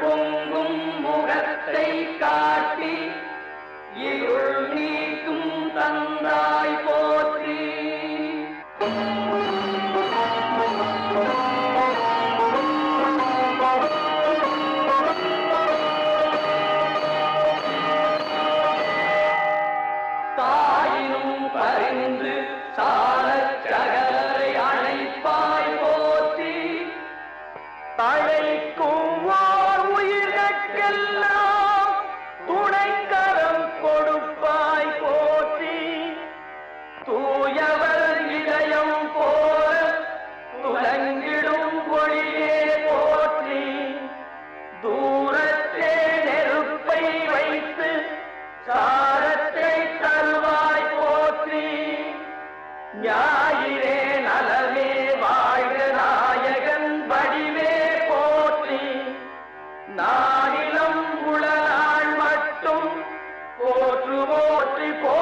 பொங்கும் முகத்தை காட்டி உயவர் இதயம் போல உலங்கிடும் ஒளியே போற்றி தூரத்தே நெருப்பை வைத்து சாரத்தை தருவாய் போற்றி. ஞாயிறே நலமே வாழ்க நாயகன் வடிவே போற்றி. நாடிலம் உளநாள் போற்றி போ